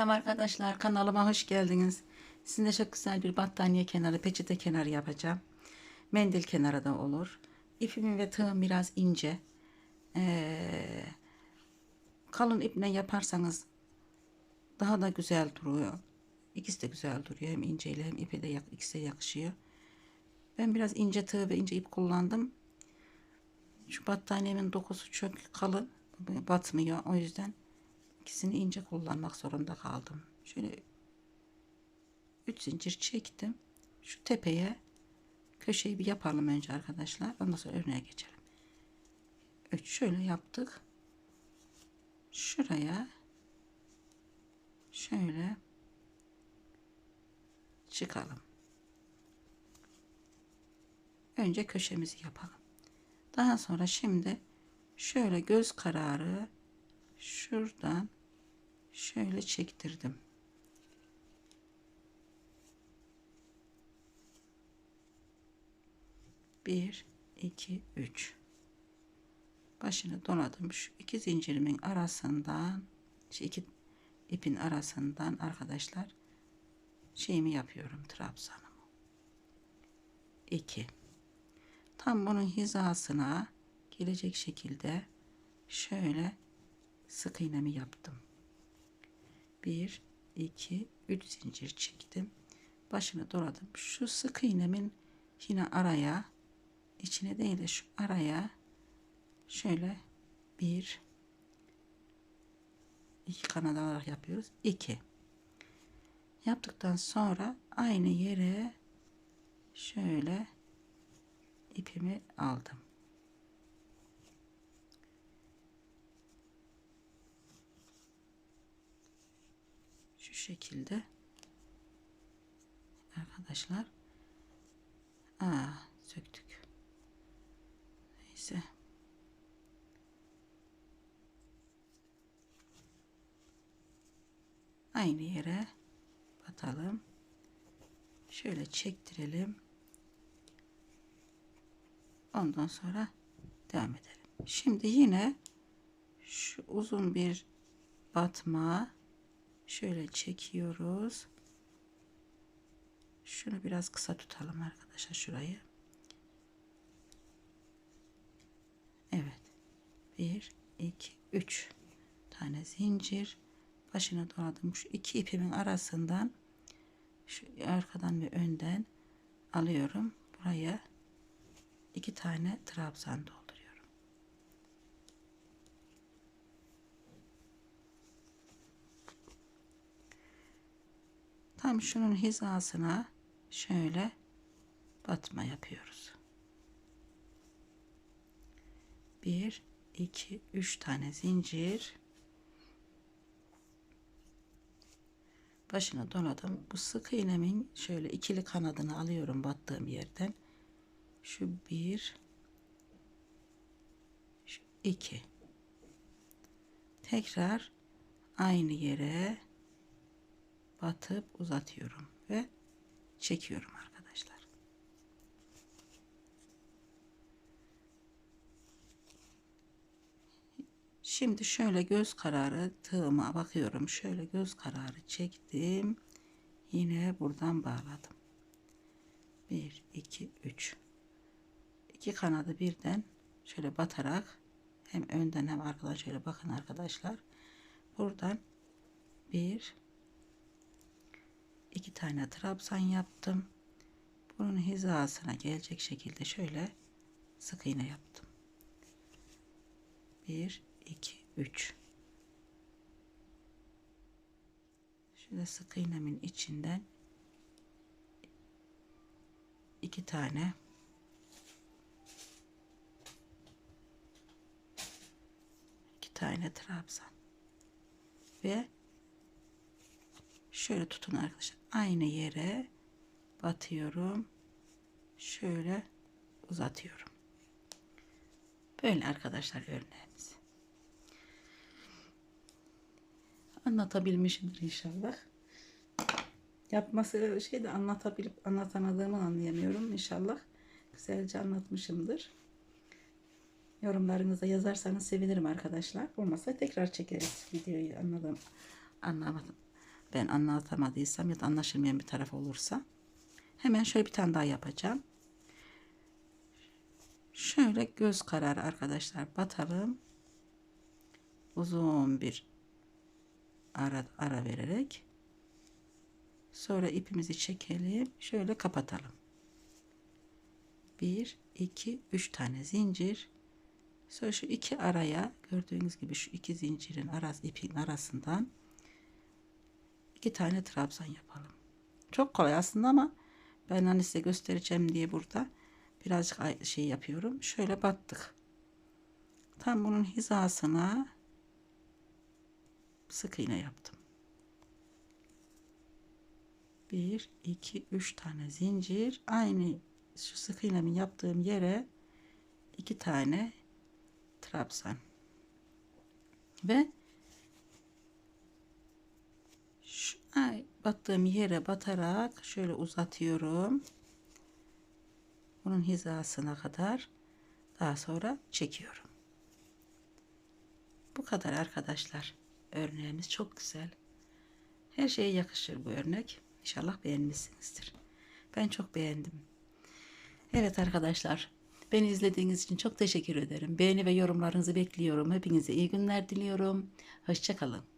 Selam arkadaşlar kanalıma hoş geldiniz. Sizinle çok güzel bir battaniye kenarı, peçete kenarı yapacağım. Mendil kenarı da olur. İpim ve tığım biraz ince. Ee, kalın iple yaparsanız daha da güzel duruyor. İkisi de güzel duruyor. Hem inceyle hem ipe de ikisi de yakışıyor. Ben biraz ince tığ ve ince ip kullandım. Şu battaniyemin dokusu çok kalın. Batmıyor. O yüzden ikisini ince kullanmak zorunda kaldım. Şöyle 3 zincir çektim. Şu tepeye köşeyi bir yapalım önce arkadaşlar. Ondan sonra örneğe geçelim. 3 şöyle yaptık. Şuraya şöyle çıkalım. Önce köşemizi yapalım. Daha sonra şimdi şöyle göz kararı şuradan şöyle çektirdim. Bir, iki, üç. Başını doladım. Şu iki zincirimin arasından, şu iki ipin arasından arkadaşlar şeyimi yapıyorum trabzanımı. İki. Tam bunun hizasına gelecek şekilde şöyle sık iğnemi yaptım. 1 2 3 zincir çektim. Başını doladım. Şu sık iğnemin yine araya içine değil de şu araya şöyle bir iki kanat alarak yapıyoruz. 2 yaptıktan sonra aynı yere şöyle ipimi aldım. Şekilde arkadaşlar Aa, söktük. Neyse. Aynı yere batalım. Şöyle çektirelim. Ondan sonra devam edelim. Şimdi yine şu uzun bir batma şöyle çekiyoruz. Şunu biraz kısa tutalım arkadaşlar şurayı. Evet. 1 2 3 tane zincir başına doladım. Şu iki ipimin arasından şu arkadan ve önden alıyorum. Buraya iki tane trabzan dolduruyorum. Tam şunun hizasına şöyle batma yapıyoruz. 1 2 3 tane zincir başına doladım. Bu sık iğnemin şöyle ikili kanadını alıyorum battığım yerden. Şu bir, şu iki. Tekrar aynı yere batıp uzatıyorum ve çekiyorum arkadaşlar. Şimdi şöyle göz kararı tığıma bakıyorum. Şöyle göz kararı çektim. Yine buradan bağladım. 1 2 3 iki kanadı birden şöyle batarak hem önden hem arkadan şöyle bakın arkadaşlar. Buradan bir iki tane trabzan yaptım. Bunun hizasına gelecek şekilde şöyle sık iğne yaptım. 1 2 3 Şöyle sık iğnemin içinden iki tane iki tane trabzan ve şöyle tutun arkadaşlar. Aynı yere batıyorum. Şöyle uzatıyorum. Böyle arkadaşlar örneğimiz. Anlatabilmişimdir inşallah. Yapması şey de anlatabilip anlatamadığımı anlayamıyorum inşallah. Güzelce anlatmışımdır. Yorumlarınızda yazarsanız sevinirim arkadaşlar. Olmasa tekrar çekeriz videoyu anladım anlamadım Ben anlatamadıysam ya da anlaşılmayan bir taraf olursa. Hemen şöyle bir tane daha yapacağım. Şöyle göz kararı arkadaşlar batalım. Uzun bir ara, ara vererek sonra ipimizi çekelim. Şöyle kapatalım. 1 2 3 tane zincir. Sonra şu iki araya gördüğünüz gibi şu iki zincirin arası ipin arasından iki tane trabzan yapalım. Çok kolay aslında ama ben hani size göstereceğim diye burada birazcık şey yapıyorum. Şöyle battık. Tam bunun hizasına sık iğne yaptım. 1 2 3 tane zincir aynı şu sık iğnemin yaptığım yere iki tane trabzan ve şu ay, battığım yere batarak şöyle uzatıyorum. Bunun hizasına kadar daha sonra çekiyorum. Bu kadar arkadaşlar. Örneğimiz çok güzel. Her şeye yakışır bu örnek. İnşallah beğenmişsinizdir. Ben çok beğendim. Evet arkadaşlar. Beni izlediğiniz için çok teşekkür ederim. Beğeni ve yorumlarınızı bekliyorum. Hepinize iyi günler diliyorum. Hoşçakalın.